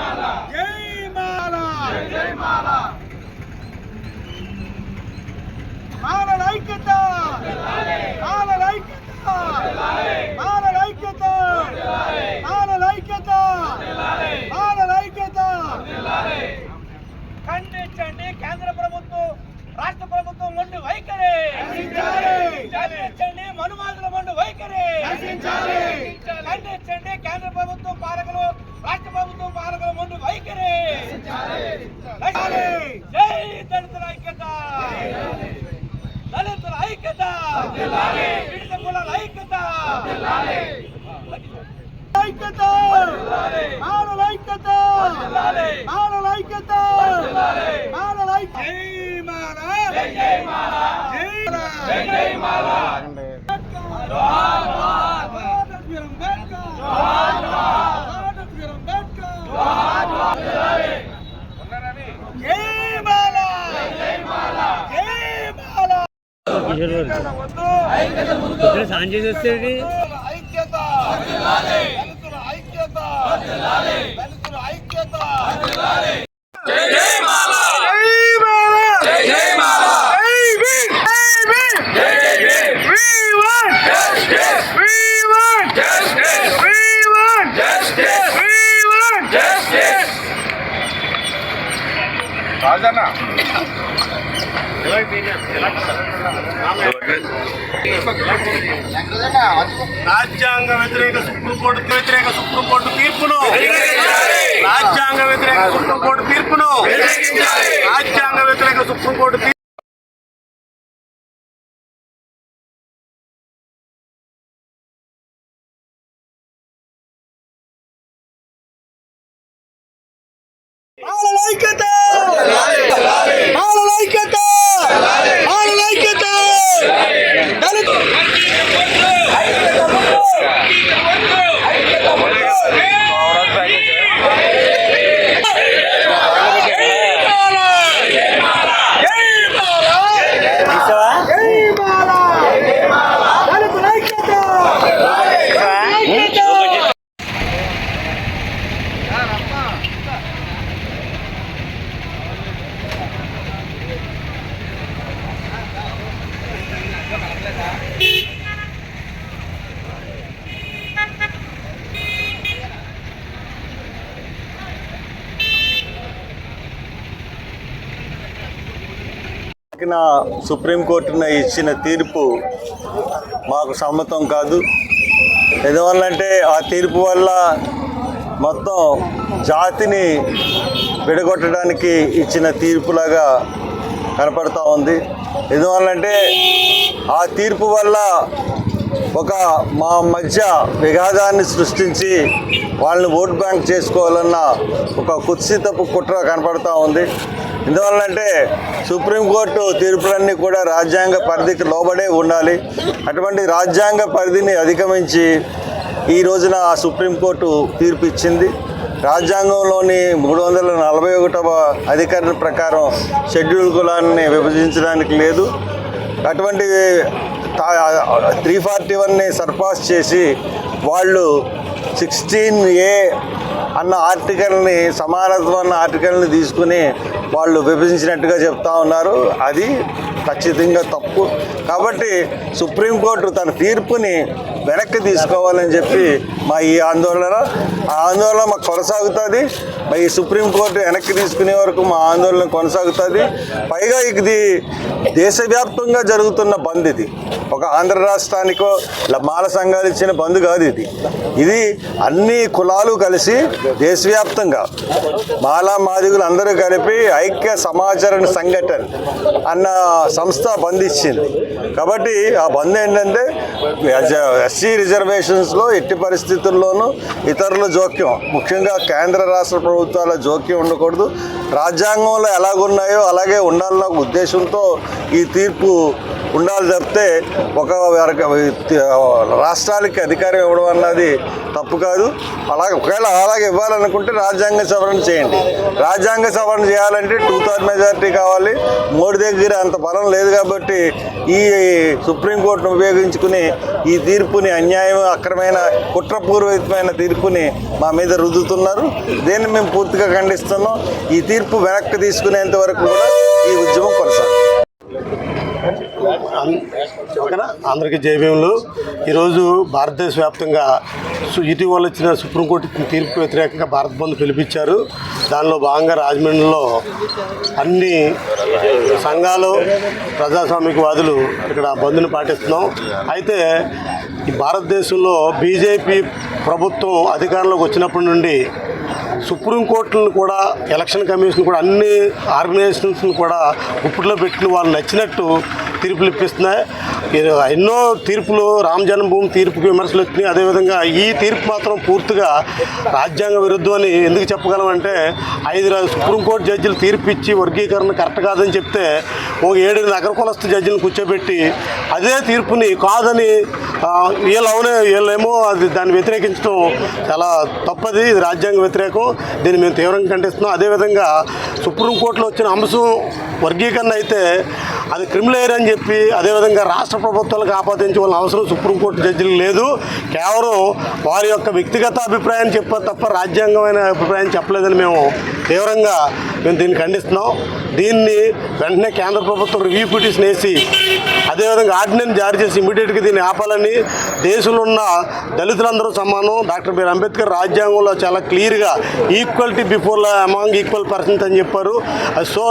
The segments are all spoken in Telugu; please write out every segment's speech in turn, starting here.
ఐక్యత. ఐక్యత మాల ఐక్యత మాల ఐక్యత మాల ఐక్యత ఖండించండి కేంద్ర ప్రభుత్వం రాష్ట్ర ప్రభుత్వం మొండి వైఖరి నశించాలి. ఖండించండి మనువాదుల మొండి వైఖరి నశించాలి. ఖండించండి కేంద్ర ప్రభుత్వం పాలకులు రాష్ట్ర ప్రభుత్వం పాలకుల మొండి వైఖరి నశించాలి. జై దళితుల ఐక్యత దళితుల ఐక్యత వివిధ కులాల ఐక్యత ఐక్యత మాల ఐక్యత మాల ఐక్యత మాల ఐక్యత జై మాల జై మాల జై జై మాల జై మాల జై మాల జై మాల వద్దు సాంజీ వస్తుంది ఐక్యత రాజ్యాంగ వ్యతిరేక సుప్రీంకోర్టు వ్యతిరేక సుప్రీంకోర్టు తీర్పును. రాజ్యాంగ వ్యతిరేక సుప్రీంకోర్టు తీర్పును. రాజ్యాంగ వ్యతిరేక సుప్రీంకోర్టు తీర్పు మాల ఐక్యత మాల ఐక్యత మాల ఐక్యత దళిత దళితుల ఐక్యత ఐక్యత తాకిన సుప్రీంకోర్టున ఇచ్చిన తీర్పు మాకు సమ్మతం కాదు. ఎందువల్లంటే ఆ తీర్పు వల్ల మొత్తం జాతిని విడగొట్టడానికి ఇచ్చిన తీర్పులాగా కనపడతా ఉంది. ఎందువల్లంటే ఆ తీర్పు వల్ల ఒక మా మధ్య విఘాదాన్ని సృష్టించి వాళ్ళని ఓట్ బ్యాంక్ చేసుకోవాలన్న ఒక కుత్సితపు కుట్ర కనపడతా ఉంది. ఎందువల్లంటే సుప్రీంకోర్టు తీర్పులన్నీ కూడా రాజ్యాంగ పరిధికి లోబడే ఉండాలి. అటువంటి రాజ్యాంగ పరిధిని అధిగమించి ఈ రోజున ఆ సుప్రీంకోర్టు తీర్పు ఇచ్చింది రాజ్యాంగంలోని మూడు వందల నలభై ఒకటవ అధికారుల ప్రకారం షెడ్యూల్ కులాన్ని విభజించడానికి లేదు. అటువంటి త్రీ ఫార్టీ వన్ని సర్పాస్ చేసి వాళ్ళు సిక్స్టీన్ ఏ అన్న ఆర్టికల్ని సమానత్వం అన్న ఆర్టికల్ని తీసుకుని వాళ్ళు విభజించినట్టుగా చెప్తా ఉన్నారు. అది ఖచ్చితంగా తప్పు. కాబట్టి సుప్రీంకోర్టు తన తీర్పుని వెనక్కి తీసుకోవాలని చెప్పి మా ఈ ఆందోళన ఆందోళన మాకు కొనసాగుతుంది. మరి ఈ సుప్రీంకోర్టు వెనక్కి తీసుకునే వరకు మా ఆందోళన కొనసాగుతుంది. పైగా ఇది దేశవ్యాప్తంగా జరుగుతున్న బంద్ ఇది. ఒక ఆంధ్ర రాష్ట్రానికో మాల సంఘాలు ఇచ్చిన బంద్ కాదు ఇది. ఇది అన్ని కులాలు కలిసి దేశవ్యాప్తంగా మాలా మాదిగులు అందరూ కలిపి ఐక్య సమాచరణ సంఘటన అన్న సంస్థ బంద్ ఇచ్చింది. కాబట్టి ఆ బంద్ ఏంటంటే ఎస్సీ రిజర్వేషన్స్లో ఎట్టి పరిస్థితుల్లోనూ ఇతరులు జోక్యం. ముఖ్యంగా కేంద్ర రాష్ట్ర ప్రభుత్వాల జోక్యం ఉండకూడదు. రాజ్యాంగంలో ఎలాగున్నాయో అలాగే ఉండాలన్న ఉద్దేశంతో ఈ తీర్పు ఉండాలి తప్పితే ఒక రాష్ట్రాలకి అధికారం ఇవ్వడం అన్నది తప్పు కాదు. అలాగే ఒకవేళ అలాగే ఇవ్వాలనుకుంటే రాజ్యాంగ సవరణ చేయండి. రాజ్యాంగ సవరణ చేయాలంటే టూ థర్డ్ మెజారిటీ కావాలి. మోడీ దగ్గర అంత బలం లేదు కాబట్టి ఈ సుప్రీంకోర్టును ఉపయోగించుకుని ఈ తీర్పుని అన్యాయం అక్రమైన కుట్రపూర్వకమైన తీర్పుని మా మీద రుద్దుతున్నారు. దీన్ని మేము పూర్తిగా ఖండిస్తున్నాం. ఈ తీర్పు వెనక్కి తీసుకునేంత వరకు కూడా ఈ ఉద్యమం కొనసాగుతుంది. ఓకేనా? అందరికీ జయభీములు ఈరోజు భారతదేశ వ్యాప్తంగా ఇటీవల వచ్చిన సుప్రీంకోర్టు తీర్పు వ్యతిరేకంగా భారత్ బంద్ పిలిపించారు. దానిలో భాగంగా రాజమండ్రిలో అన్ని సంఘాలు ప్రజాస్వామికవాదులు ఇక్కడ బంద్ను పాటిస్తున్నాం. అయితే ఈ భారతదేశంలో బీజేపీ ప్రభుత్వం అధికారంలోకి వచ్చినప్పటి నుండి సుప్రీంకోర్టులను కూడా ఎలక్షన్ కమిషన్ కూడా అన్ని ఆర్గనైజేషన్స్ని కూడా గుప్పుట్లో పెట్టిన వాళ్ళు నచ్చినట్టు తీర్పులు ఇప్పిస్తున్నాయి. ఎన్నో తీర్పులు రామ జన్మభూమి తీర్పుకి విమర్శలు వచ్చినాయి. అదేవిధంగా ఈ తీర్పు మాత్రం పూర్తిగా రాజ్యాంగ విరుద్ధం అని ఎందుకు చెప్పగలమంటే ఐదు సుప్రీంకోర్టు జడ్జిలు తీర్పు ఇచ్చి వర్గీకరణ కరెక్ట్ కాదని చెప్తే ఒక ఏడు నగర కులస్థ జడ్జిని కూర్చోబెట్టి అదే తీర్పుని కాదని ఆ, వీళ్ళు అవునే వీళ్ళేమో అది దాన్ని వ్యతిరేకించడం చాలా తప్పది. ఇది రాజ్యాంగ వ్యతిరేకం. దీన్ని మేము తీవ్రంగా ఖండిస్తున్నాం. అదేవిధంగా సుప్రీంకోర్టులో వచ్చిన అంశం వర్గీకరణ అయితే అది క్రిమినల్ అని చెప్పి అదేవిధంగా రాష్ట్ర ప్రభుత్వాలకు ఆపాదించవలసిన అవసరం సుప్రీంకోర్టు జడ్జిలు లేదు. కేవలం వారి యొక్క వ్యక్తిగత అభిప్రాయాన్ని చెప్పారు తప్ప రాజ్యాంగమైన అభిప్రాయం చెప్పలేదని మేము తీవ్రంగా మేము దీన్ని ఖండిస్తున్నాం. దీన్ని వెంటనే కేంద్ర ప్రభుత్వం రివ్యూ పిటిషన్ వేసి అదేవిధంగా ఆర్డినెన్స్ జారీ చేసి ఇమీడియట్గా దీన్ని ఆపాలని దేశంలో ఉన్న దళితులందరూ సమానం. డాక్టర్ బిఆర్ అంబేద్కర్ రాజ్యాంగంలో చాలా క్లియర్గా equality before among equal persons అని చెప్పారు. సో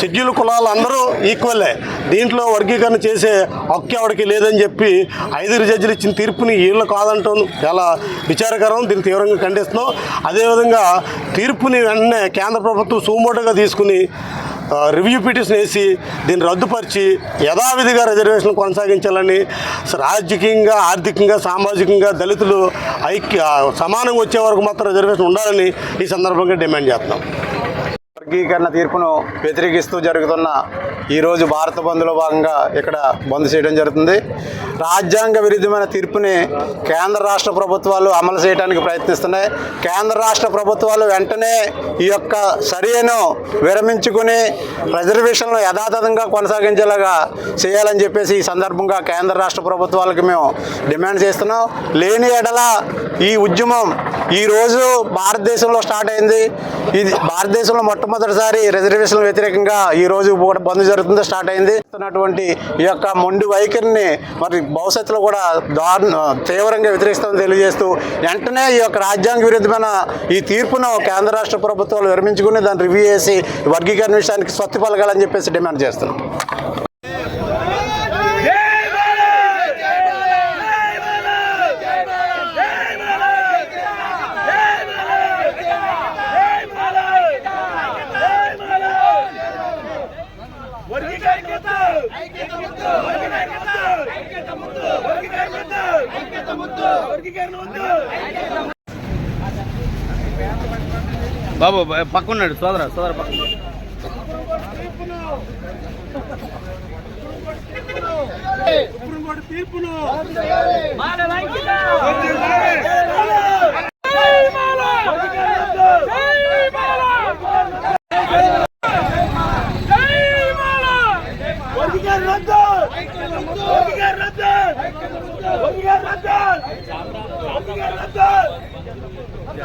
షెడ్యూల్ కులాలు అందరూ ఈక్వలే. దీంట్లో వర్గీకరణ చేసే హక్కు ఎవరికి లేదని చెప్పి ఐదుగురు జడ్జిలు ఇచ్చిన తీర్పుని వీళ్ళు కాదంటాం. చాలా విచారకరం. దీన్ని తీవ్రంగా ఖండిస్తున్నాం. అదేవిధంగా తీర్పుని వెంటనే కేంద్ర ప్రభుత్వం సుమోటోగా తీసుకుని రివ్యూ పిటిషన్ వేసి దీన్ని రద్దుపరిచి యథావిధిగా రిజర్వేషన్ కొనసాగించాలని రాజకీయంగా ఆర్థికంగా సామాజికంగా దళితులు ఐక్య సమానంగా వచ్చే వరకు మాత్రం రిజర్వేషన్ ఉండాలని ఈ సందర్భంగా డిమాండ్ చేస్తున్నాం. వర్గీకరణ తీర్పును వ్యతిరేకిస్తూ జరుగుతున్న ఈరోజు భారత బంద్లో భాగంగా ఇక్కడ బంద్ చేయడం జరుగుతుంది. రాజ్యాంగ విరుద్ధమైన తీర్పుని కేంద్ర రాష్ట్ర ప్రభుత్వాలు అమలు చేయడానికి ప్రయత్నిస్తున్నాయి. కేంద్ర రాష్ట్ర ప్రభుత్వాలు వెంటనే ఈ యొక్క సరియను విరమించుకుని రిజర్వేషన్లు యథాతథంగా కొనసాగించేలాగా చేయాలని చెప్పేసి ఈ సందర్భంగా కేంద్ర రాష్ట్ర ప్రభుత్వాలకు మేము డిమాండ్ చేస్తున్నాం. లేని ఎడల ఈ ఉద్యమం ఈరోజు భారతదేశంలో స్టార్ట్ అయింది. ఇది భారతదేశంలో మొట్టమొదటిసారి రిజర్వేషన్ వ్యతిరేకంగా ఈ రోజు కూడా బంద్ జరుగుతుందో స్టార్ట్ అయింది. ఇస్తున్నటువంటి ఈ యొక్క మొండి వైఖరిని మరి భవిష్యత్తులో కూడా దారుణ తీవ్రంగా వ్యతిరేకిస్తామని తెలియజేస్తూ వెంటనే ఈ యొక్క రాజ్యాంగ విరుద్ధమైన ఈ తీర్పును కేంద్ర రాష్ట్ర ప్రభుత్వాలు విరమించుకుని దాన్ని రివ్యూ చేసి వర్గీకరణ విషయానికి స్వస్తి పలకాలని చెప్పేసి డిమాండ్ చేస్తున్నాం. బాబు పక్కన్నాడు సోదర సోదర పక్క సుప్రీంకోర్టు తీర్పును. అందరూ